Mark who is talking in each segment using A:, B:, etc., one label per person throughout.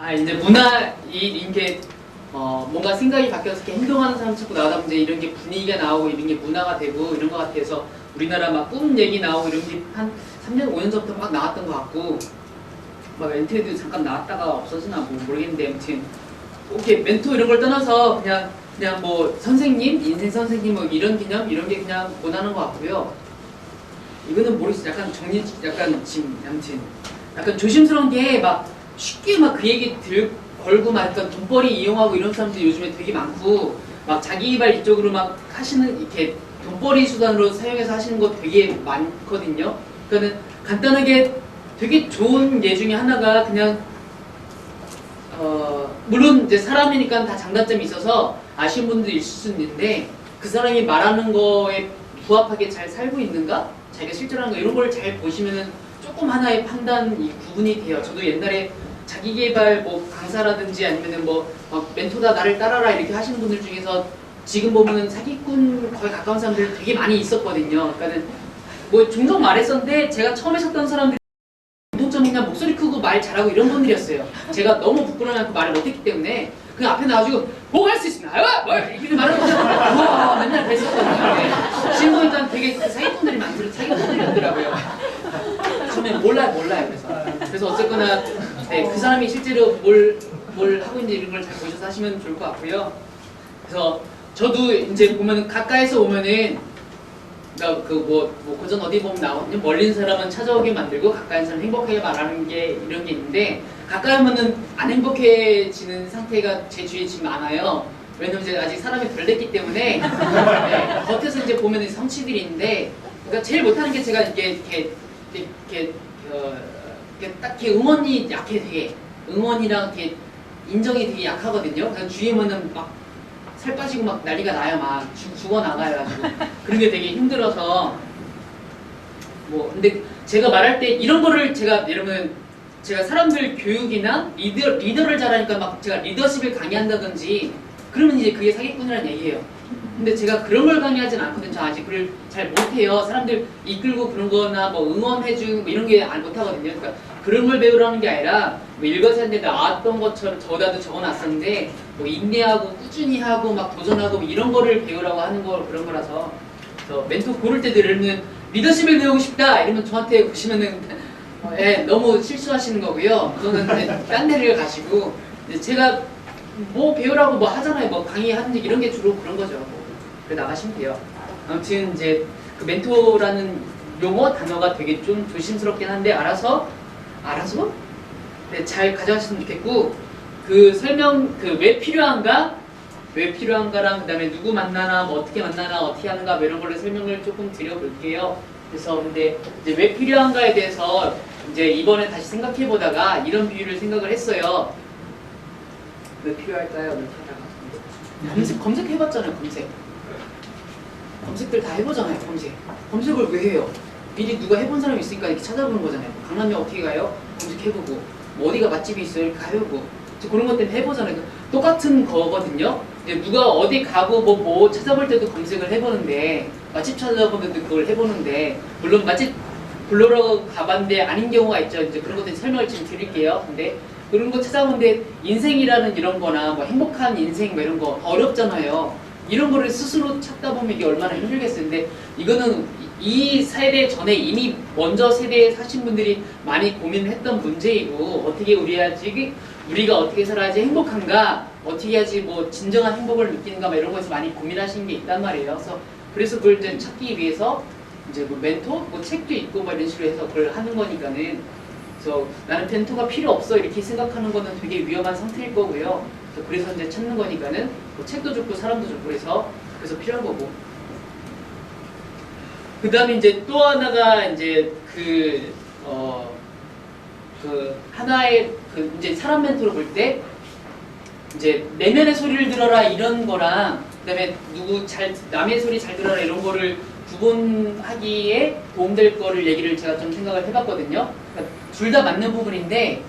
A: 아 이제 문화 이 이게 어 뭔가 생각이 바뀌어서 이렇게 행동하는 사람 자꾸 나오다 보면 이런 게 분위기가 나오고 이런 게 문화가 되고 이런 것 같아서 우리나라 막 꿈 얘기 나오고 이런 게 한 3년 5년 전부터 막 나왔던 것 같고 막 엔트리도 잠깐 나왔다가 없어지나 뭐 모르겠는데 아무튼 오케이 멘토 이런 걸 떠나서 그냥 그냥 뭐 선생님 인생 선생님 뭐 이런 개념 이런 게 그냥 원하는 것 같고요. 이거는 모르겠어요. 약간 정리 약간 지금 아무튼 약간 조심스러운 게 막 쉽게 막 그 얘기 들 걸고 막 약간 돈벌이 이용하고 이런 사람들이 요즘에 되게 많고 막 자기 개발 이쪽으로 막 하시는 이렇게 돈벌이 수단으로 사용해서 하시는 거 되게 많거든요. 그러니까는 간단하게 되게 좋은 예 중에 하나가 그냥 어 물론 이제 사람이니까 다 장단점이 있어서 아쉬운 분들이 있을 수 있는데 그 사람이 말하는 거에 부합하게 잘 살고 있는가 자기가 실제로 하는 거 이런 걸 잘 보시면은 조금 하나의 판단 이 구분이 돼요. 저도 옛날에 자기 개발 뭐 강사라든지 아니면은 뭐막 멘토다 나를 따라라 이렇게 하시는 분들 중에서 지금 보면은 사기꾼 거의 가까운 사람들 되게 많이 있었거든요. 그러니까는 뭐 종종 말했었는데 제가 처음에 쳤던 사람들이 공통점이나 목소리 크고 말 잘하고 이런 분들이었어요. 제가 너무 부끄러워하고 말을 못했기 때문에 그 앞에 나와가지고 뭐 할 수 있습니다. 아, 뭐 이렇게 말하면 와 맨날 뵀었거든요. 지금 보니까 되게 사기꾼들이 많더라고요. 사기꾼들이었더라고요. 처음에 몰라요, 몰라요. 그래서 그래서 어쨌거나 네, 그 사람이 실제로 뭘, 뭘 하고 있는지 이런 걸 잘 보셔서 하시면 좋을 것 같고요. 그래서 저도 이제 보면 가까이서 오면은 그러니까 그뭐 뭐 고전 어디 보면. 멀리 있는 사람은 찾아오게 만들고 가까이 사람 행복하게 말하는 게 이런 게 있는데 가까이 오면은 안 행복해지는 상태가 제 주위에 지금 많아요. 왜냐면 이제 아직 사람이 덜 됐기 때문에 네, 겉에서 이제 보면은 성취들이 있는데 그러니까 제일 못하는 게 제가 이게 이렇게 이렇게, 이렇게, 어, 딱히 응원이 약해 되게 응원이랑 이렇게 인정이 되게 약하거든요. 그래서 주위에 보면은 막살 빠지고 막 난리가 나요. 막 죽- 죽어 나가요. 가지고 그런 게 되게 힘들어서 뭐 근데 제가 말할 때 이런 거를 제가 여러분 제가 사람들 교육이나 리더 리더를 잘하니까 막 제가 리더십을 강의한다든지 그러면 이제 그게 사기꾼이라는 얘기예요. 근데 제가 그런 걸 강의하진 않거든요. 저 아직 글을 잘 못해요. 사람들 이끌고 그런 거나 뭐 응원해주고 뭐 이런 게 안 못하거든요. 그러니까 그런 걸 배우라는 게 아니라 뭐 읽어서는데 나왔던 것처럼 저다도 적어놨었는데 뭐 인내하고 꾸준히 하고 막 도전하고 뭐 이런 거를 배우라고 하는 거 그런 거라서 그래서 멘토 고를 때도 이러면 리더십을 배우고 싶다 이러면 저한테 보시면은 어, 예, 너무 실수하시는 거고요. 그거는 이제 딴 데를 가시고 제가 뭐 배우라고 뭐 하잖아요. 뭐 강의하는지 이런 게 주로 그런 거죠. 뭐. 그래 나가시면 돼요. 아무튼 이제 그 멘토라는 용어 단어가 되게 좀 조심스럽긴 한데 알아서 알아서 네, 잘 가져가셨으면 좋겠고 그 설명 그 왜 필요한가 왜 필요한가랑 그다음에 누구 만나나 뭐 어떻게 만나나 어떻게 하는가 뭐 이런 걸로 설명을 조금 드려볼게요. 그래서 근데 이제 왜 필요한가에 대해서 이제 이번에 다시 생각해 보다가 이런 비유를 생각을 했어요. 왜 필요할까요? 이렇게 하다가 검색 검색해 봤잖아요 검색. 검색들 다 해보잖아요 검색. 검색을 왜 해요? 미리 누가 해본 사람이 있으니까 이렇게 찾아보는 거잖아요. 강남역 어떻게 가요? 검색해보고 뭐 어디가 맛집이 있어요? 이렇게 가보고 그런 것 때문에 해보잖아요. 똑같은 거거든요. 이제 누가 어디 가고 뭐, 뭐 찾아볼 때도 검색을 해보는데 맛집 찾아보는 데도 그걸 해보는데 물론 맛집 블로러 가봤는데 아닌 경우가 있죠. 이제 그런 것들 설명을 지금 드릴게요. 근데 그런 거 찾아보는데 인생이라는 이런 거나 뭐 행복한 인생 뭐 이런 거 어렵잖아요. 이런 거를 스스로 찾다 보면 이게 얼마나 힘들겠어요. 근데 이거는 이 세대 전에 이미 먼저 세대에 사신 분들이 많이 고민했던 문제이고 어떻게 우리 해야지 우리가 어떻게 살아야지 행복한가 어떻게 해야지 뭐 진정한 행복을 느끼는가 뭐 이런 거에서 많이 고민하신 게 있단 말이에요. 그래서 그래서 그걸 찾기 위해서 이제 뭐 멘토 뭐 책도 있고 뭐 이런 식으로 해서 그걸 하는 거니까는 그래서 나는 멘토가 필요 없어 이렇게 생각하는 거는 되게 위험한 상태일 거고요. 그래서 이제 찾는 거니까는 뭐 책도 좋고 사람도 좋고 그래서 그래서 필요한 거고. 그 다음에 이제 또 하나가 이제 그, 어, 그 하나의 그 이제 사람 멘토를 볼때 이제 내면의 소리를 들어라 이런 거랑 그 다음에 누구 잘 남의 소리 잘 들어라 이런 거를 구분하기에 도움될 거를 얘기를 제가 좀 생각을 해봤거든요. 그러니까 둘 다 맞는 부분인데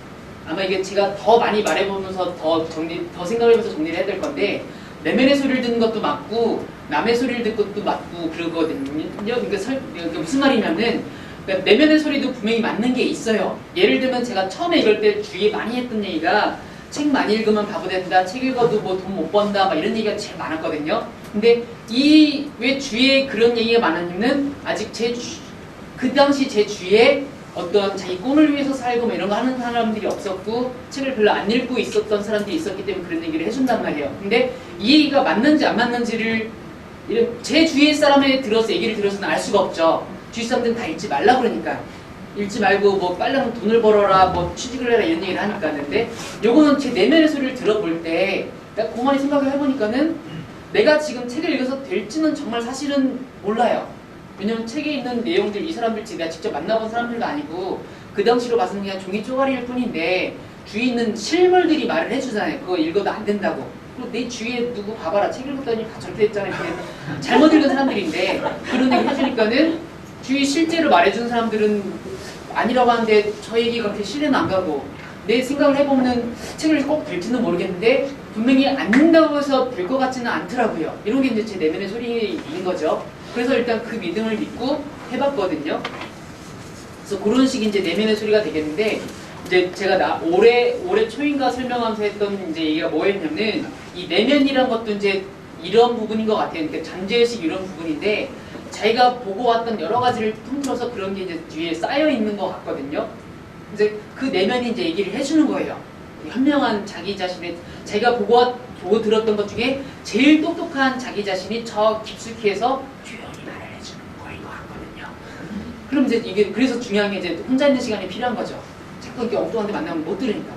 A: 아마 이게 제가 더 많이 말해보면서 더 정리 더 생각해보면서 정리를 해야 될 건데 내면의 소리를 듣는 것도 맞고 남의 소리를 듣는 것도 맞고 그러거든요. 그러니까, 설, 그러니까 무슨 말이냐면 그러니까 내면의 소리도 분명히 맞는 게 있어요. 예를 들면 제가 처음에 이럴 때 주위에 많이 했던 얘기가 책 많이 읽으면 바보 된다. 책 읽어도 뭐 돈 못 번다. 막 이런 얘기가 제일 많았거든요. 근데 이 왜 주위에 그런 얘기가 많았냐면 아직 제 그 당시 제 주위에 어떤 자기 꿈을 위해서 살고 뭐 이런 거 하는 사람들이 없었고 책을 별로 안 읽고 있었던 사람들이 있었기 때문에 그런 얘기를 해준단 말이에요. 근데 이 얘기가 맞는지 안 맞는지를 제 주위 사람에 들어서 얘기를 들어서는 알 수가 없죠. 주위 사람들은 다 읽지 말라 그러니까. 읽지 말고 뭐 하면 돈을 벌어라 뭐 취직을 해라 이런 얘기를 하니까 근데 요거는 제 내면의 소리를 들어볼 때 내가 고만히 생각을 해보니까는 내가 지금 책을 읽어서 될지는 정말 사실은 몰라요. 왜냐면 책에 있는 내용들 이 사람들 내가 직접 만나본 사람들도 아니고 그 당시로 봐서는 그냥 종이 쪼가리일 뿐인데 주위에 있는 실물들이 말을 해주잖아요. 그거 읽어도 안 된다고. 그리고 내 주위에 누구 봐봐라 책 읽었더니 다 저렇게 됐잖아요. 잘못 읽은 사람들인데 그런 얘기 해주니까는 주위 실제로 말해준 사람들은 아니라고 하는데 저 얘기 그렇게 신뢰는 안 가고 내 생각을 해보면 책을 꼭 될지는 모르겠는데 분명히 안 된다고 해서 될 것 같지는 않더라고요. 이런 게 이제 제 내면의 소리인 거죠. 그래서 일단 그 믿음을 믿고 해봤거든요. 그래서 그런 식의 이제 내면의 소리가 되겠는데 이제 제가 나 올해 올해 초인가 설명하면서 했던 이제 얘기가 뭐였냐면 이 내면이란 것도 이제 이런 부분인 것 같아요. 그러니까 잠재의식 이런 부분인데 자기가 보고 왔던 여러 가지를 통틀어서 그런 게 이제 뒤에 쌓여 있는 것 같거든요. 이제 그 내면이 이제 얘기를 해주는 거예요. 현명한 자기 자신의 자기가 보고 왔- 보고 들었던 것 중에 제일 똑똑한 자기 자신이 저 깊숙이 해서 조용히 말을 해주는 거인 것 같거든요. 그럼 이제 이게 그래서 중요한 게 이제 혼자 있는 시간이 필요한 거죠. 자꾸 이렇게 엉뚱한 데 만나면 못 들으니까.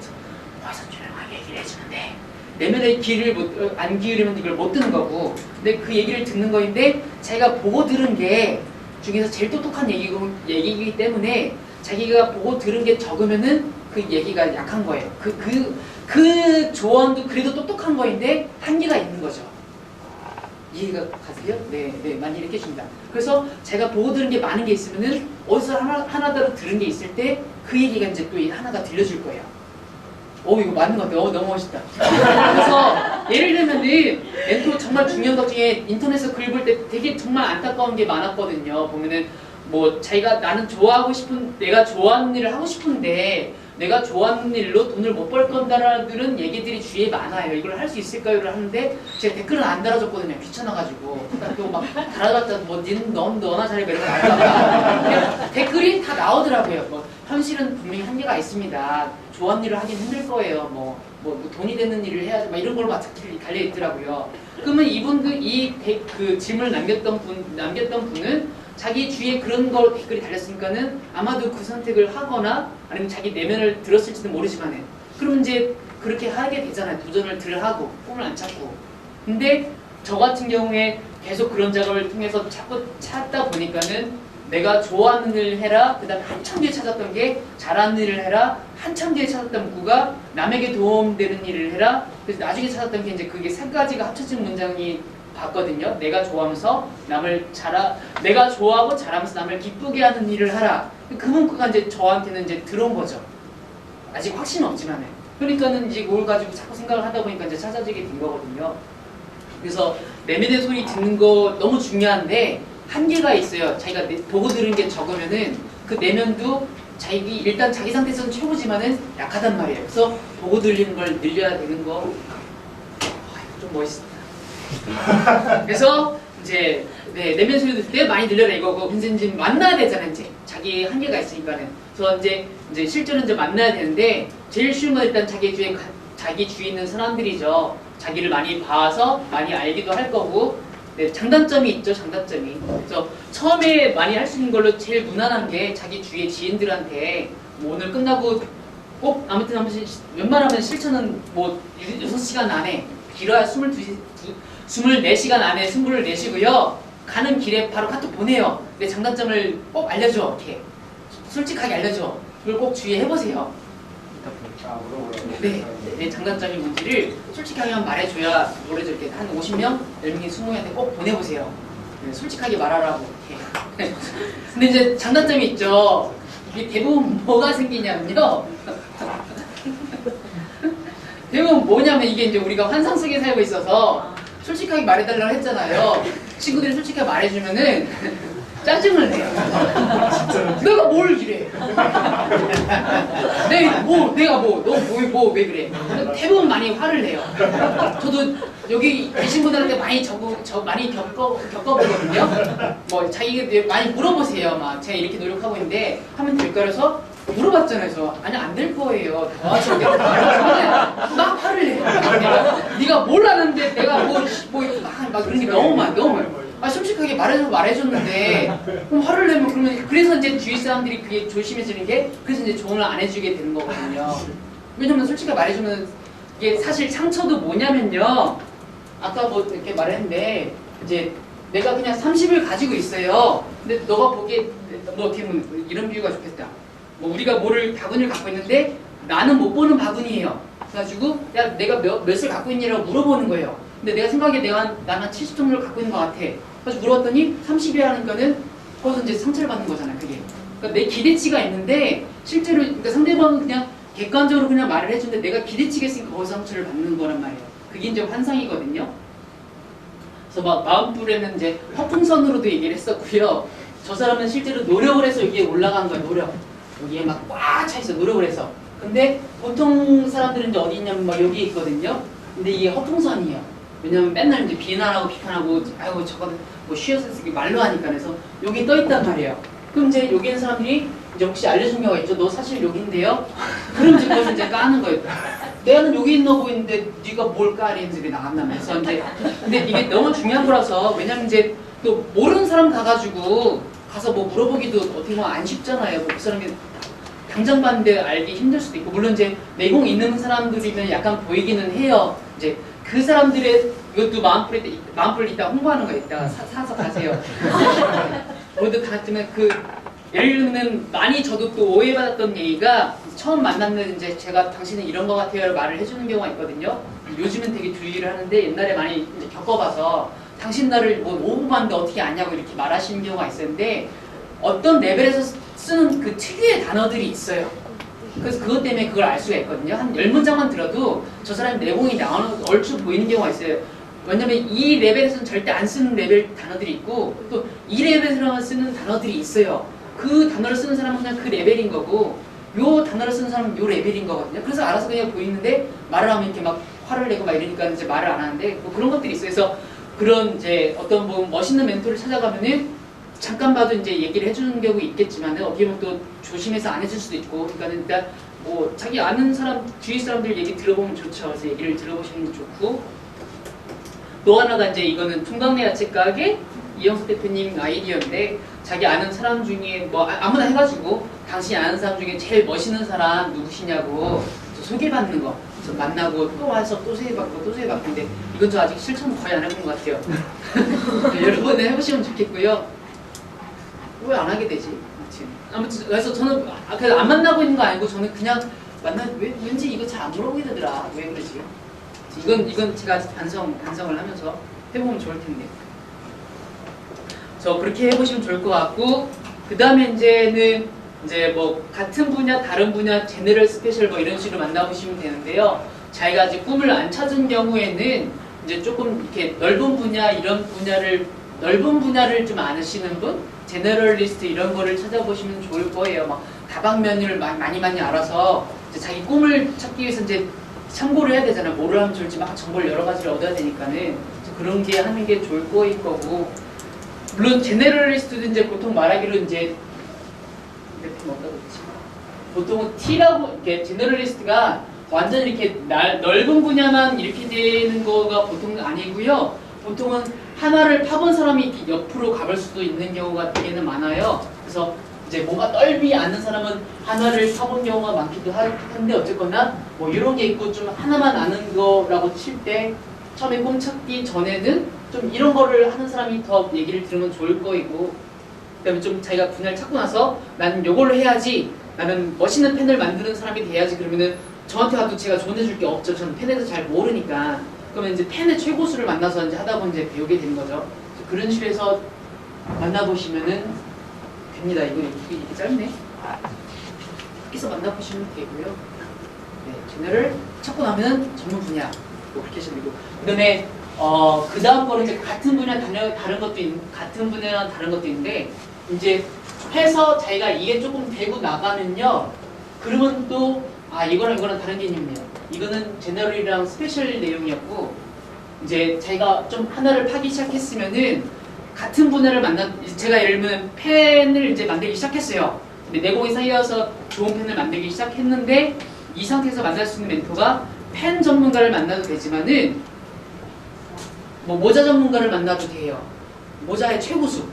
A: 거기서 조용하게 얘기를 해주는데 내면의 귀를 못, 어, 안 기울이면 이걸 못 듣는 거고 근데 그 얘기를 듣는 거인데 자기가 보고 들은 게 중에서 제일 똑똑한 얘기고, 얘기이기 때문에 자기가 보고 들은 게 적으면은 그 얘기가 약한 거예요. 그, 그, 그 조언도 그래도 똑똑한 거인데 한계가 있는 거죠. 이해가 가세요? 네, 네, 많이 이렇게 줍니다. 그래서 제가 보고 들은 게 많은 게 있으면은 어디서 하나, 하나다로 들은 게 있을 때 그 얘기가 이제 또 하나가 들려줄 거예요. 오, 이거 맞는 것 같아요. 어, 너무 멋있다. 그래서 예를 들면은 멘토 정말 중요한 것 중에 인터넷에서 글 볼 때 되게 정말 안타까운 게 많았거든요. 보면은 뭐 자기가 나는 좋아하고 싶은 내가 좋아하는 일을 하고 싶은데 내가 좋아하는 일로 돈을 못 벌 건다라는 얘기들이 주위에 많아요. 이걸 할 수 있을까요를 하는데 제가 댓글은 안 달아줬거든요. 귀찮아가지고 또막 달아봤자 뭐 닌, 넌 너나 잘해 이런 거 나올까 댓글이 다 나오더라고요. 뭐 현실은 분명히 한계가 있습니다. 좋아하는 일을 하긴 힘들 거예요. 뭐, 뭐, 뭐 돈이 되는 일을 해야지. 막 이런 걸로 막 달려 있더라고요. 그러면 이분들 이그 질문을 남겼던 분 남겼던 분은 자기 주위에 그런 걸 댓글이 달렸으니까는 아마도 그 선택을 하거나 아니면 자기 내면을 들었을지도 모르지만은 그럼 이제 그렇게 하게 되잖아요. 도전을 들 하고 꿈을 안 찾고. 근데 저 같은 경우에 계속 그런 작업을 통해서 자꾸 찾다 보니까는 내가 좋아하는 일을 해라. 그 다음에 한참 뒤에 찾았던 게 잘하는 일을 해라. 한참 뒤에 찾았던 문구가 남에게 도움되는 일을 해라. 그래서 나중에 찾았던 게 이제 그게 세 가지가 합쳐진 문장이 봤거든요. 내가 좋아하면서 남을 잘하, 내가 좋아하고 잘하면서 남을 기쁘게 하는 일을 하라. 그 문구가 이제 저한테는 이제 들어온 거죠. 아직 확신은 없지만은. 그러니까는 이제 그걸 가지고 자꾸 생각을 하다 보니까 이제 찾아지게 된 거거든요. 그래서 내면의 소리 듣는 거 너무 중요한데 한계가 있어요. 자기가 내- 보고 들은 게 적으면은 그 내면도 자기 일단 자기 상태에서는 최고지만은 약하단 말이에요. 그래서 보고 들리는 걸 늘려야 되는 거. 아, 좀 멋있습니다. 그래서 이제 네, 내면 소리 들을 때 많이 늘려라 이거고 근데 이제 만나야 되잖아요 이제. 자기 한계가 있으니까는. 그래서 이제 이제 실제로 이제 만나야 되는데 제일 쉬운 건 일단 자기 주위에 가- 자기 주위에 있는 사람들이죠. 자기를 많이 봐서 많이 알기도 할 거고 네, 장단점이 있죠 장단점이. 그래서 처음에 많이 할 수 있는 걸로 제일 무난한 게 자기 주위의 지인들한테 뭐 오늘 끝나고 꼭 아무튼 한 번씩 웬만하면 실천은 뭐 6시간 안에 길어야 22, 24시간 안에 승부를 내시고요. 가는 길에 바로 카톡 보내요. 내 장단점을 꼭 알려줘. 이렇게 솔직하게 알려줘. 그걸 꼭 주의해 해보세요.
B: 아, 물어보라고.
A: 네, 내 장단점이 뭔지를 솔직하게만 말해줘야 모르죠. 이렇게 한 50명, 10명, 20명한테 꼭 보내보세요. 네, 솔직하게 말하라고. 이렇게. 근데 이제 장단점이 있죠. 이게 대부분 뭐가 생기냐면요. 대부분 뭐냐면 이게 이제 우리가 환상 속에 살고 있어서 솔직하게 말해달라고 했잖아요. 친구들이 솔직하게 말해주면은 짜증을 내요. 내가 뭘 이래? 내, 뭐, 내가 뭐, 너 뭐, 뭐, 왜 그래? 대부분 많이 화를 내요. 저도 여기 계신 분들한테 많이 적어, 저 많이 겪어, 겪어보거든요. 뭐, 자기가 많이 물어보세요. 막, 제가 이렇게 노력하고 있는데, 하면 될까? 그래서 물어봤잖아요. 그래서, 아니, 안 될 거예요. 도와줄게. 막 화를 내요. 내가, 네가 뭘 하는데 내가 뭐, 뭐, 막, 막 그런 게 너무 많아, 너무 많아. 아, 솔직하게 말해서 말해줬는데, 그럼 화를 내면 그러면, 그래서 이제 주위 사람들이 그게 조심해지는 게, 그래서 이제 조언을 안 해주게 되는 거거든요. 왜냐면 솔직히 말해주면, 이게 사실 상처도 뭐냐면요. 아까 뭐 이렇게 말했는데, 이제 내가 그냥 30을 가지고 있어요. 근데 너가 보기에, 뭐 어떻게 보면 이런 비유가 좋겠다. 뭐 우리가 뭐를 바구니를 갖고 있는데, 나는 못 보는 바구니예요. 그래가지고, 야, 내가 몇, 몇을 갖고 있냐고 물어보는 거예요. 근데 내가 생각에 내가 한, 나는 70 정도를 갖고 있는 것 같아. 그래서 물어봤더니 30이 하니까는 거기서 이제 상처를 받는 거잖아, 그게. 그러니까 내 기대치가 있는데 실제로 그러니까 상대방은 그냥 객관적으로 그냥 말을 해주는데 내가 기대치가 있으니까 거기서 상처를 받는 거란 말이에요. 그게 이제 환상이거든요. 그래서 막 마음불에는 이제 허풍선으로도 얘기를 했었고요. 저 사람은 실제로 노력을 해서 여기에 올라간 거예요, 노력. 여기에 막 꽉 차 있어, 노력을 해서. 근데 보통 사람들은 이제 어디 있냐면 막 여기 있거든요. 근데 이게 허풍선이에요. 왜냐면 맨날 이제 비난하고 비판하고 아이고 저거 뭐 쉬어서 쓰기 말로 하니까 그래서 여기 떠 있단 말이에요. 그럼 이제 여기 있는 사람들이 이제 혹시 알려준 경우가 있죠. 너 사실 여기인데요. 그럼 이제 그걸 이제 까는 거예요. 내가는 여기 있나 보이는데 네가 뭘 까리 이제 나간다면서 이제 근데 이게 너무 중요한 거라서 왜냐면 이제 또 모르는 사람 가가지고 가서 뭐 물어보기도 어떻게 보면 안 쉽잖아요. 뭐 그 사람이 당장 봤는데 알기 힘들 수도 있고 물론 이제 내공 있는 사람들이면 약간 보이기는 해요. 이제 그 사람들의 이것도 마음풀 때 마음풀 이따 홍보하는 거 있다가 사, 사서 가세요. 모두 같으면 그 예를 들면 많이 저도 또 오해받았던 얘기가 처음 만났는데 이제 제가 당신은 이런 거 같아요 말을 해주는 경우가 있거든요. 요즘은 되게 주의를 하는데 옛날에 많이 겪어봐서 당신 나를 뭐 오후 봤는데 어떻게 아냐고 이렇게 말하시는 경우가 있었는데 어떤 레벨에서 쓰는 그 특유의 단어들이 있어요. 그래서 그것 때문에 그걸 알 수가 있거든요. 한 열 문장만 들어도 저 사람 내공이 나오는 얼추 보이는 경우가 있어요. 왜냐면 이 레벨에서는 절대 안 쓰는 레벨 단어들이 있고 또 이 레벨에서만 쓰는 단어들이 있어요. 그 단어를 쓰는 사람은 그냥 그 레벨인 거고 요 단어를 쓰는 사람은 요 레벨인 거거든요. 그래서 알아서 그냥 보이는데 말을 하면 이렇게 막 화를 내고 막 이러니까 이제 말을 안 하는데 뭐 그런 것들이 있어요. 그래서 그런 이제 어떤 뭐 멋있는 멘토를 찾아가면은 잠깐 봐도 이제 얘기를 해주는 경우 있겠지만 어떻게 보면 또 조심해서 안 해줄 수도 있고 그러니까 일단 뭐 자기 아는 사람 주위 사람들 얘기 들어보면 좋죠. 그래서 얘기를 들어보시는 게 좋고 또 하나가 이제 이거는 통강내 야채 가게 이영석 대표님 아이디어인데 자기 아는 사람 중에 뭐 아- 아무나 해가지고 당신이 아는 사람 중에 제일 멋있는 사람 누구시냐고 저 소개받는 거. 그래서 만나고 또 와서 또 소개받고 또 소개받고 근데 이건 저 아직 실천 거의 안 해본 것 같아요. 여러분 해보시면 좋겠고요. 왜 안 하게 되지? 아무튼 아무튼 그래서 저는 아, 그래서 안 만나고 있는 거 아니고 저는 그냥 만나 왜 왠지 이거 잘 안 물어보게 되더라. 왜 그러지? 이건 이건 제가 반성 반성을 하면서 해보면 좋을 텐데. 저 그렇게 해보시면 좋을 것 같고 그 다음에 이제는 이제 뭐 같은 분야 다른 분야 제너럴 스페셜 뭐 이런 식으로 만나보시면 되는데요. 자기가 아직 꿈을 안 찾은 경우에는 이제 조금 이렇게 넓은 분야 이런 분야를 넓은 분야를 좀 아시는 분 제너럴리스트 이런 거를 찾아보시면 좋을 거예요. 막 다방면을 마- 많이 많이 알아서 자기 꿈을 찾기 위해서 이제 참고를 해야 되잖아요. 뭐를 하면 좋을지 막 정보를 여러 가지를 얻어야 되니까는 그런 게 하는 게 좋을 거일 거고 물론 제네럴리스트도 이제 보통 말하기로 이제 이렇게 뭐가 그렇지 보통은 T라고 이렇게 제네럴리스트가 완전 이렇게 날- 넓은 분야만 이렇게 되는 거가 보통 아니고요. 보통은 하나를 파본 사람이 옆으로 가볼 수도 있는 경우가 되게는 많아요. 그래서 이제 뭔가 넓이 않는 사람은 하나를 파본 경우가 많기도 할 텐데 어쨌거나 뭐 이런 게 있고 좀 하나만 아는 거라고 칠 때 처음에 꿈 찾기 전에는 좀 이런 거를 하는 사람이 더 얘기를 들으면 좋을 거이고 그다음에 좀 자기가 분야를 찾고 나서 나는 요걸로 해야지 나는 멋있는 펜을 만드는 사람이 돼야지 그러면은 저한테 와도 제가 조언해 줄 게 없죠 저는 펜에 대해서 잘 모르니까 그러면 이제 펜의 최고수를 만나서 이제 하다 보면 이제 배우게 되는 거죠. 그래서 그런 해서 만나보시면은 됩니다. 이거 이게, 이게 짧네. 여기서 만나보시면 되고요. 네 제너를 찾고 나면 전문 분야 뭐 그렇게 하시면 되고. 그다음에 어, 그 다음 거는 이제 같은 분야 다른, 다른 것도 있, 같은 분야랑 다른 것도 있는데 이제 해서 자기가 이게 조금 되고 나가면요. 그러면 또 아 이거랑 이거랑 다른 개념이네요. 이거는 제너럴이랑 스페셜 내용이었고 이제 자기가 좀 하나를 파기 시작했으면은 같은 분야를 만나 제가 예를 들면 펜을 이제 만들기 시작했어요. 내공이 쌓여서 좋은 펜을 만들기 시작했는데 이 상태에서 만날 수 있는 멘토가 펜 전문가를 만나도 되지만은 뭐 모자 전문가를 만나도 돼요. 모자의 최고수.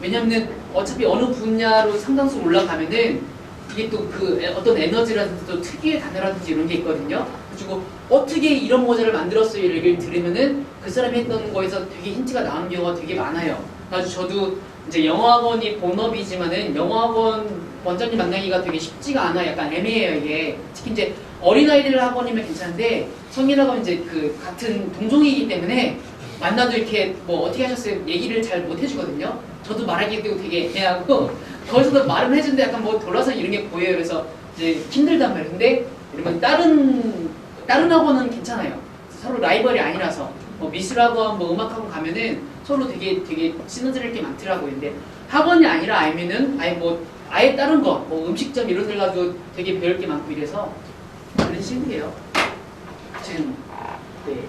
A: 왜냐면은 어차피 어느 분야로 상당수 올라가면은 이게 또 그 어떤 에너지라든지 또 특유의 단어라든지 이런 게 있거든요. 그리고 어떻게 이런 모자를 만들었어요 얘기를 들으면은 그 사람이 했던 거에서 되게 힌트가 나오는 경우가 되게 많아요. 그래서 저도 이제 영어학원이 본업이지만은 영어학원 원장님 만나기가 되게 쉽지가 않아. 약간 애매해요 이게. 특히 이제 어린아이들 학원이면 괜찮은데 성인학원 이제 그 같은 동종이기 때문에 만나도 이렇게 뭐 어떻게 하셨어요 얘기를 잘 못 해주거든요. 저도 말하기도 되게 애매하고 거기서도 말은 해준데 약간 뭐 돌아서 이런 게 보여요. 그래서 이제 힘들단 말이에요. 근데 이러면 다른 다른 학원은 괜찮아요. 서로 라이벌이 아니라서 뭐 미술학원, 뭐 음악학원 가면은 서로 되게 되게 시너지를 게 많더라고요. 근데 학원이 아니라 아니면은 아예 뭐 아예 다른 거, 뭐 음식점 이런 데 가도 되게 배울 게 많고 이래서 그런 식이에요. 지금 네.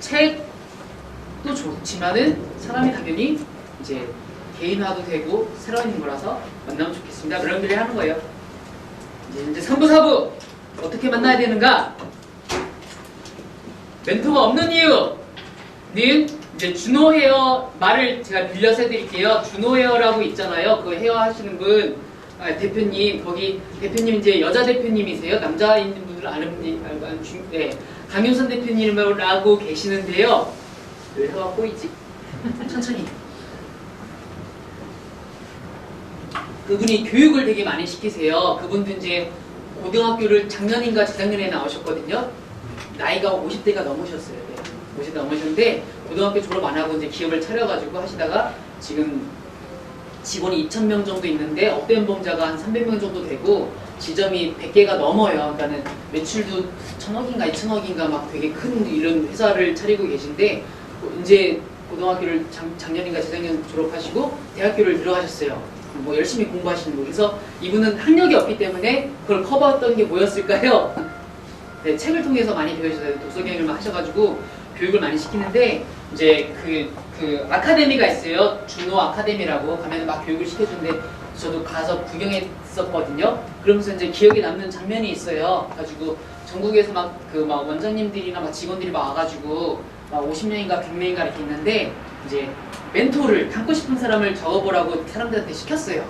A: 책도 좋지만은 사람이 당연히 이제 개인화도 되고 새로운 거라서 만나면 좋겠습니다. 여러분들이 하는 거예요. 이제, 이제 3부, 4부 어떻게 만나야 되는가? 멘토가 없는 이유는 이제 준호 헤어 말을 제가 빌려서 해드릴게요. 준호 헤어라고 있잖아요. 그 헤어 하시는 분 아, 대표님 거기 대표님 이제 여자 대표님이세요. 남자 있는 분들 아는 분이 아, 아, 중- 네 강윤선 대표님이라고 계시는데요. 왜 헤어가 꼬이지? 천천히. 그분이 교육을 되게 많이 시키세요. 그분도 이제 고등학교를 작년인가 재작년에 나오셨거든요. 나이가 50대가 넘으셨어요. 네. 50대 넘으셨는데 고등학교 졸업 안 하고 이제 기업을 차려가지고 하시다가 지금 직원이 2,000명 정도 있는데 업된 범자가 한 300명 정도 되고 지점이 100개가 넘어요. 그러니까는 매출도 1,000억인가 2,000억인가 막 되게 큰 이런 회사를 차리고 계신데 이제 고등학교를 작, 작년인가 재작년 졸업하시고 대학교를 들어가셨어요. 뭐 열심히 공부하시는 거. 그래서 이분은 학력이 없기 때문에 그걸 커버했던 게 뭐였을까요? 네, 책을 통해서 많이 배우셔서 독서 교육을 하셔가지고 교육을 많이 시키는데 이제 그, 그 아카데미가 있어요. 준호 아카데미라고 가면 막 교육을 시켜주는데 저도 가서 구경했었거든요. 그러면서 이제 기억에 남는 장면이 있어요. 가지고 전국에서 막 그 막 원장님들이나 막 직원들이 막 와가지고 막 50명인가 100명인가 이렇게 있는데 이제 멘토를 닮고 싶은 사람을 적어보라고 사람들한테 시켰어요.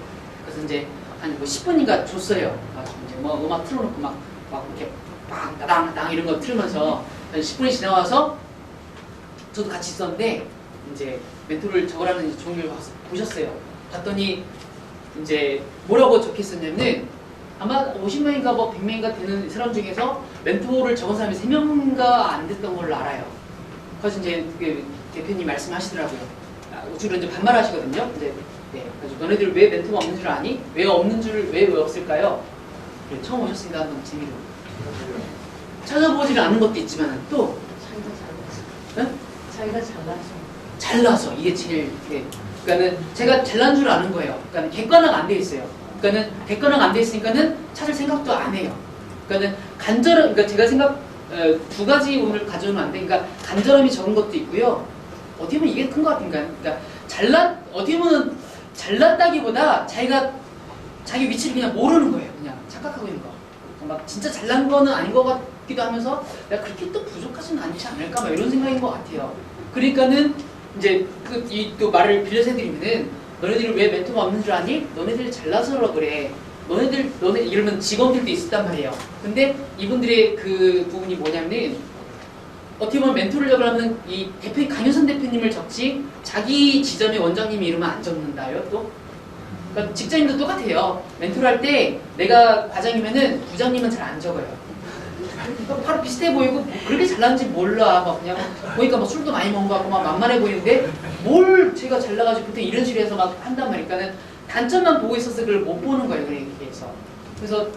A: 그래서 이제 한 뭐 10분인가 줬어요. 이제 뭐 음악 틀어놓고 막, 막 이렇게 막 따당 따당 이런 거 틀으면서 한 10분이 지나와서 저도 같이 있었는데 이제 멘토를 적으라는 봐- 보셨어요. 봤더니 이제 뭐라고 적혔었냐면 아마 50명인가 뭐 100명인가 되는 사람 중에서 멘토를 적은 사람이 3명인가 안 됐던 걸로 알아요. 그래서 이제 그 대표님 말씀하시더라고요. 아, 주로 이제 반말하시거든요. 이제 네, 그래서 너네들 왜 멘토가 없는 줄 아니? 왜 없는 줄 왜 왜 없을까요? 네, 처음 오셨습니다. 너무 재미로 찾아보지를 않은 것도 있지만 또
C: 자기가 잘났어.
A: 네?
C: 자기가 잘났어.
A: 잘나서 이게 제일 예. 그러니까는 제가 잘난 줄 아는 거예요. 그러니까 객관화가 안 돼 있어요. 그러니까는 객관화가 안 돼 있으니까는 찾을 생각도 안 해요. 그러니까는 간절함 그러니까 제가 생각 어, 두 가지 오늘 가져오면 안 돼. 그러니까 간절함이 적은 것도 있고요. 어떻게 보면 이게 큰 것 같은가. 그러니까 잘났 어떻게 보면 잘났다기보다 자기가 자기 위치를 그냥 모르는 거예요. 그냥 착각하고 있는 거. 그러니까 막 진짜 잘난 거는 아닌 것 같기도 하면서 야 그렇게 또 부족하지는 않지 않을까 막 이런 생각인 것 같아요. 그러니까는 이제 그 이 또 말을 빌려서 해드리면은 너네들이 왜 멘토가 없는 줄 아니? 너네들이 잘나서 그래. 너네들 너네 이러면 직원들도 있었단 말이에요. 근데 이분들의 그 부분이 뭐냐면 어떻게 보면 멘토를 적으려면 이 대표 강효선 대표님을 적지 자기 지점의 원장님이 이러면 안 적는다요 또. 그러니까 직장인도 똑같아요. 멘토를 할 때 내가 과장이면은 부장님은 잘 안 적어요. 그러니까 바로 비슷해 보이고 뭐 그렇게 잘난지 몰라. 막 그냥 보니까 막 술도 많이 먹은 것 같고 막 만만해 보이는데 뭘 제가 잘 나가지고 보통 이런 식으로 해서 막 한단 말이니까는 단점만 보고 있어서 그걸 못 보는 거예요. 그렇게 해서. 그래서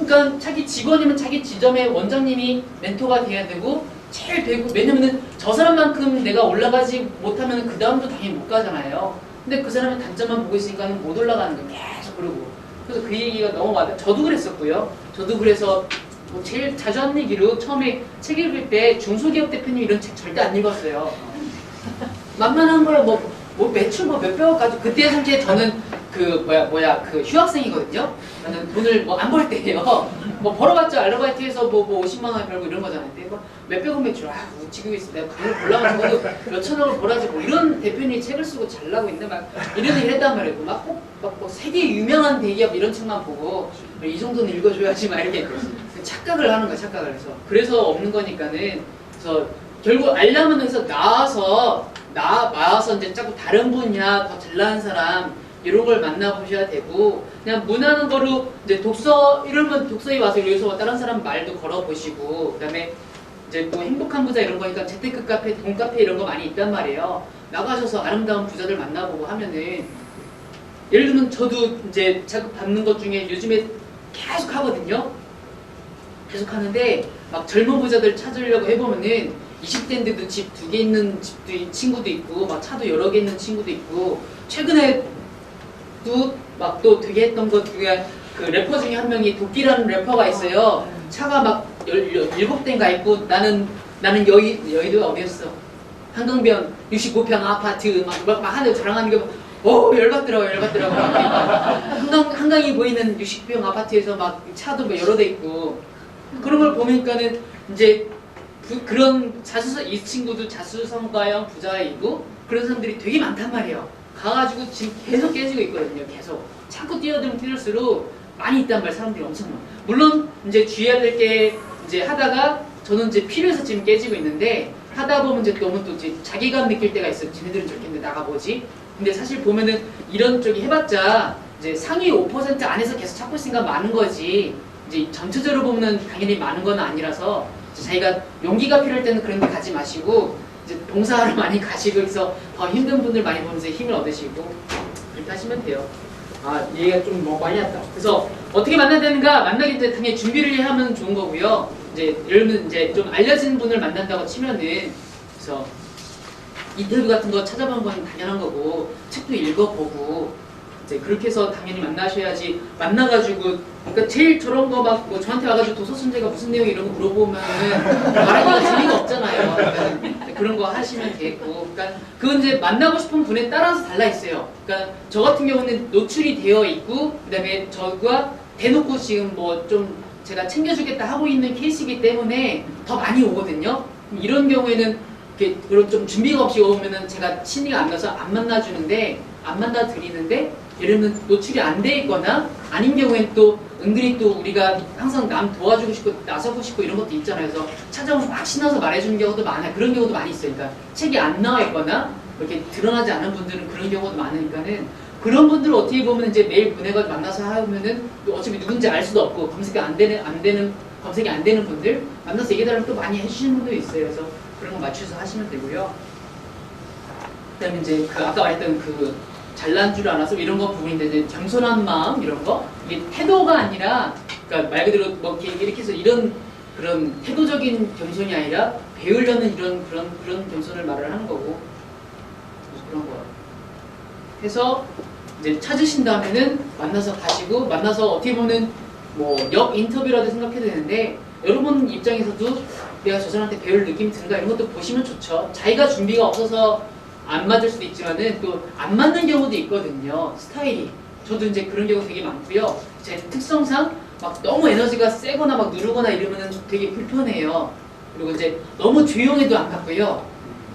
A: 그러니까 자기 직원이면 자기 지점의 원장님이 멘토가 돼야 되고 제일 되고 왜냐면은 저 사람만큼 내가 올라가지 못하면 그 다음도 당연히 못 가잖아요. 근데 그 사람의 단점만 보고 있으니까 못 올라가는 거 계속 그러고. 그래서 그 얘기가 너무 맞아. 저도 그랬었고요. 저도 그래서 뭐 제일 자주 하는 얘기로 처음에 책 읽을 때 중소기업 대표님 이런 책 절대 안 읽었어요. 만만한 거야 뭐, 뭐 매출 뭐 몇백억 가지고 그때 당시에 저는 그 뭐야 뭐야 그 휴학생이거든요. 저는 돈을 뭐 안 벌 때예요. 뭐 벌어봤자 아르바이트해서 뭐, 뭐 50만 원 벌고 이런 거잖아요. 근데 뭐 몇백억 매출 아 지금 있어 내가 돈을 벌라면 적어도 몇천억을 벌어야지 뭐 이런 대표님이 책을 쓰고 잘 나고 있네 막 이런 얘기를 했단 말이에요. 막꼭막뭐 세계 유명한 대기업 이런 책만 보고 이 정도는 읽어줘야지 막 이렇게 착각을 하는 거야 착각을 해서 그래서 없는 거니까는 그래서 결국 알려면 해서 나와서 나 나와서 이제 자꾸 다른 분이나 더 잘나는 사람 이런 걸 만나보셔야 되고 그냥 무난한 거로 이제 독서 이러면 독서에 와서 여기서 다른 사람 말도 걸어보시고 그다음에 이제 뭐 행복한 부자 이런 거니까 재테크 카페, 돈 카페 이런 거 많이 있단 말이에요. 나가셔서 아름다운 부자들 만나보고 하면은 예를 들면 저도 이제 자극 받는 것 중에 요즘에 계속 하거든요. 계속 하는데 막 젊은 부자들 찾으려고 해보면은 20대인데도 집 두 개 있는 집도 있- 친구도 있고 막 차도 여러 개 있는 친구도 있고 최근에 또막 또 되게 했던 것 중에 그 래퍼 중에 한 명이 도끼라는 래퍼가 있어요. 차가 막 열, 열, 일곱 대인가 있고 나는 나는 여의 여의도가 어디였어? 한강변 65평 아파트 막, 막, 막 하는 자랑하는 게 오, 열받더라고, 열받더라고. 한강, 한강이 보이는 60평 아파트에서 막 차도 막 여러 대 있고. 그런 걸 보니까는 이제 그, 그런 자수성, 이 친구도 자수성가형 부자이고 그런 사람들이 되게 많단 말이에요. 가가지고 지금 계속 깨지고 있거든요. 계속. 자꾸 뛰어들면 뛰어들수록 많이 있단 말 사람들이 엄청 많아. 물론 이제 주의해야 될 게 이제 하다가 저는 이제 필요해서 지금 깨지고 있는데 하다 보면 이제 너무 또 이제 자기감 느낄 때가 있어요. 쟤네들은 저렇게 했는데 나가 뭐지? 근데 사실 보면은 이런 쪽이 해봤자 이제 상위 5% 안에서 계속 찾고 있으니까 많은 거지. 이제 전체적으로 보면은 당연히 많은 건 아니라서 자기가 용기가 필요할 때는 그런 데 가지 마시고 이제 봉사하러 많이 가시고 해서 더 힘든 분들 많이 보면서 힘을 얻으시고 그렇게 하시면 돼요. 아, 얘가 좀 뭐 많이 왔다. 그래서 어떻게 만나야 되는가? 만나기 전에 당연히 준비를 하면 좋은 거고요. 이제 예를 들면 이제 좀 알려진 분을 만난다고 치면은 그래서 인터뷰 같은 거 찾아보는 건 당연한 거고 책도 읽어보고 이제 그렇게 해서 당연히 만나셔야지 만나가지고 그러니까 제일 저런 거 막 뭐 저한테 와가지고 도서 순제가 무슨 내용 이런 거 물어보면은 말하기가 재미가 없잖아요. 그러니까 그런 거 하시면 되겠고 그러니까 그건 이제 만나고 싶은 분에 따라서 달라 있어요. 그러니까 저 같은 경우는 노출이 되어 있고 그 다음에 저가 대놓고 지금 뭐 좀 제가 챙겨주겠다 하고 있는 케이스이기 때문에 더 많이 오거든요. 이런 경우에는 이렇게 좀 준비가 없이 오면은 제가 신의가 안 나서 안 만나주는데 안 만나 드리는데 예를 들면 노출이 안 돼 있거나 아닌 경우엔 또 은근히 또 우리가 항상 남 도와주고 싶고 나서고 싶고 이런 것도 있잖아요. 그래서 찾아오면 막 신나서 말해주는 경우도 많아요. 그런 경우도 많이 있어요. 그러니까 책이 안 나와 있거나 이렇게 드러나지 않은 분들은 그런 경우도 많으니까는 그런 분들을 어떻게 보면 이제 매일 보내가 만나서 하면은 또 어차피 누군지 알 수도 없고 검색이 안 되는 안 되는 검색이 안 되는 분들 만나서 얘기해달라면 또 많이 해주시는 분도 있어요. 그래서 그런 거 맞춰서 하시면 되고요. 그다음에 이제 그 아까 말했던 그 잘난 줄 알아서 이런 거 부분인데 이제 겸손한 마음 이런 거? 이게 태도가 아니라 그러니까 말 그대로 뭐 이렇게 해서 이런 그런 태도적인 겸손이 아니라 배우려는 이런 그런 그런 겸손을 말을 하는 거고. 그런 거 해서 이제 찾으신다면은 만나서 가시고 만나서 어떻게 보면 뭐역 인터뷰라도 생각해도 되는데 여러분 입장에서도 내가 저 사람한테 배울 느낌이 드는가 이런 것도 보시면 좋죠. 자기가 준비가 없어서 안 맞을 수도 있지만은 또 안 맞는 경우도 있거든요. 스타일이. 저도 이제 그런 경우 되게 많고요. 제 특성상 막 너무 에너지가 세거나 막 누르거나 이러면은 되게 불편해요. 그리고 이제 너무 조용해도 안 맞고요.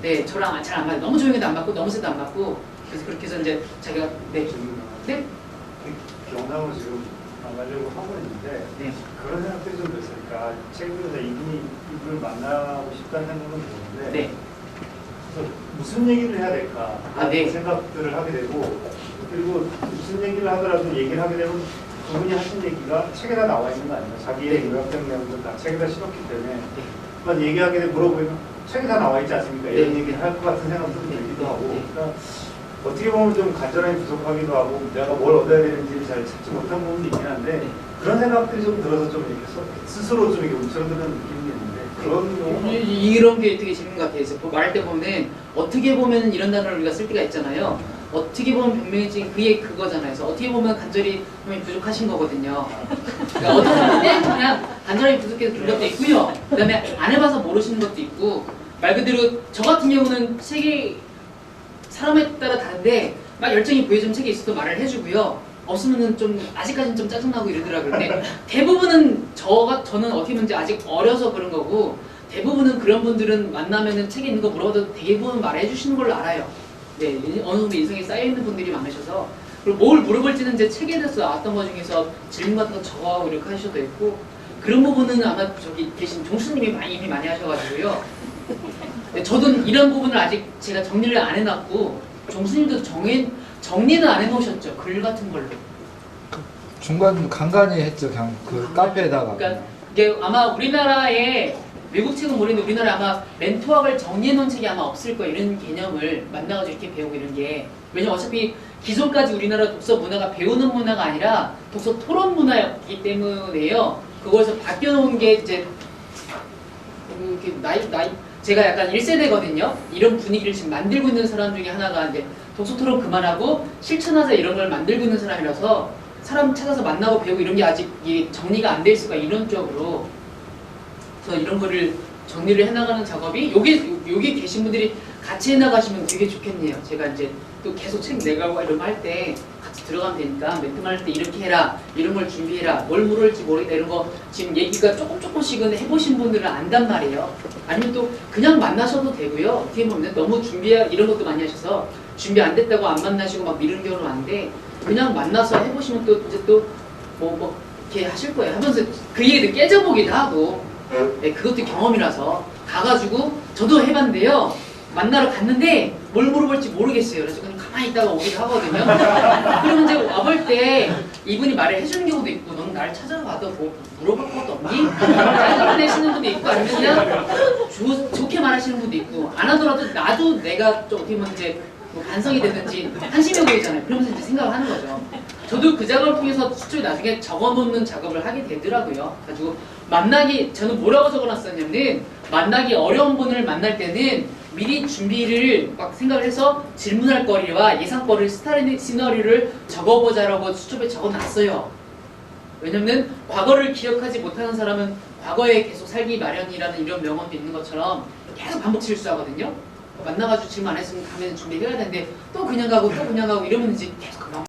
A: 네, 저랑 잘 안 맞아요. 너무 조용해도 안 맞고 너무 세도 안 맞고 그래서 그렇게 해서 이제 자기가 네, 네,
B: 경상으로 지금 만나려고 하고 있는데
A: 네,
B: 그런 생각들이 좀 들었으니까 최근에 이분이 이분을 만나고 싶다는 생각은 드는데
A: 네.
B: 무슨 얘기를 해야 될까
A: 아, 네.
B: 생각들을 하게 되고 그리고 무슨 얘기를 하더라도 얘기를 하게 되면 그분이 하신 얘기가 책에 다 나와 있는 거 아니에요? 자기의
A: 네.
B: 요약된 내용들 다 책에 다 실었기 때문에 만 얘기하게 되면 물어보면 책에 다 나와 있지 않습니까? 이런
A: 네.
B: 얘기를 할 것 같은 생각도 좀 들기도 하고
A: 네.
B: 그러니까 어떻게 보면 좀 간절함이 부족하기도 하고 내가 뭘 얻어야 되는지를 잘 찾지 못한 부분도 있긴 한데
A: 네.
B: 그런 생각들이 좀 들어서 좀 이렇게 서- 스스로 좀 이렇게 움츠러드는 느낌이
A: 이- 이- 이런 게 되게 재밌는 것 같아요. 그래서 뭐 말할 때 보면 어떻게 보면 이런 단어를 우리가 쓸 때가 있잖아요. 어떻게 보면 변명이지 그게 그거잖아요. 그래서 어떻게 보면 간절히 좀 부족하신 거거든요. 그러니까 어떻게 보면 그냥 간절히 부족해서 그런 것도 있고요. 그 다음에 안 해봐서 모르시는 것도 있고 말 그대로 저 같은 경우는 책이 사람에 따라 다른데 막 열정이 보여주는 책이 있어도 말을 해주고요. 없으면은 좀 아직까지는 좀 짜증나고 이러더라고요. 근데 대부분은 저가 저는 어떻게 보면 아직 어려서 그런 거고 대부분은 그런 분들은 만나면은 책에 있는 거 물어봐도 대부분 말해 주시는 걸로 알아요. 네, 어느 정도 인성이 쌓여 있는 분들이 많으셔서 그리고 뭘 물어볼지는 이제 책에 대해서 나왔던 것 중에서 질문 같은 거 적어하고 이렇게 하셔도 있고 그런 부분은 아마 저기 계신 종수님이 많이 이미 많이 하셔가지고요. 네, 저도 이런 부분을 아직 제가 정리를 안 해놨고 종수님도 정해 정리는 안 해놓으셨죠 글 같은 걸로.
D: 중간 간간히 했죠. 그냥 그 카페에다가.
A: 그러니까 이게 아마 우리나라에 외국 책은 모르는데 우리나라에 아마 멘토학을 정리해놓은 책이 아마 없을 거예요. 이런 개념을 만나가지고 이렇게 배우고 이런 게. 왜냐면 어차피 기존까지 우리나라 독서 문화가 배우는 문화가 아니라 독서 토론 문화였기 때문에요. 그거에서 바뀌어놓은 게 이제 음, 나이 나이 제가 약간 1세대거든요. 이런 분위기를 지금 만들고 있는 사람 중에 하나가 이제 독서 토론 그만하고 실천하자 이런 걸 만들고 있는 사람이라서 사람 찾아서 만나고 배우고 이런 게 아직 정리가 안 돼 있을 거야 이론적으로. 그래서 이런 거를 정리를 해나가는 작업이 여기 여기 계신 분들이 같이 해나가시면 되게 좋겠네요. 제가 이제 또 계속 책 내가고 이런 거 할 때 같이 들어가면 되니까 멘트만 할 때 이렇게 해라 이런 걸 준비해라 뭘 물을지 모르겠다 이런 거 지금 얘기가 조금 조금씩은 해보신 분들은 안단 말이에요. 아니면 또 그냥 만나셔도 되고요. 어떻게 보면 너무 준비 이런 것도 많이 하셔서 준비 안 됐다고 안 만나시고 막 미루는 경우는 많은데 그냥 만나서 해보시면 또 이제 또 뭐 뭐 이렇게 하실 거예요. 하면서 그 얘기를 깨져보기도 하고 네, 그것도 경험이라서 가가지고 저도 해봤는데요. 만나러 갔는데 뭘 물어볼지 모르겠어요. 그래서 그냥 가만히 있다가 오기도 하거든요. 그러면 이제 와볼 때 이분이 말을 해주는 경우도 있고 넌 날 찾아와도 뭐 물어볼 것도 없니? 짜증 내시는 분도 있고 아니면 그냥 좋- 좋게 말하시는 분도 있고 안 하더라도 나도 내가 좀 어떻게 보면 이제 뭐 반성이 되든지 한심해 보이잖아요. 그러면서 이제 생각을 하는 거죠. 저도 그 작업을 통해서 수초에 나중에 적어놓는 작업을 하게 되더라고요. 가지고 만나기 저는 뭐라고 적어놨었냐면 만나기 어려운 분을 만날 때는 미리 준비를 막 생각을 해서 질문할 거리와 예상거리 스타일 시나리오를 적어보자라고 수첩에 적어놨어요. 왜냐면 과거를 기억하지 못하는 사람은 과거에 계속 살기 마련이라는 이런 명언도 있는 것처럼 계속 반복 실수하거든요. 만나가지고 질문 안 했으면 가면 준비해야 되는데 또 그냥 가고 또 그냥 가고 이러면 이제 계속 그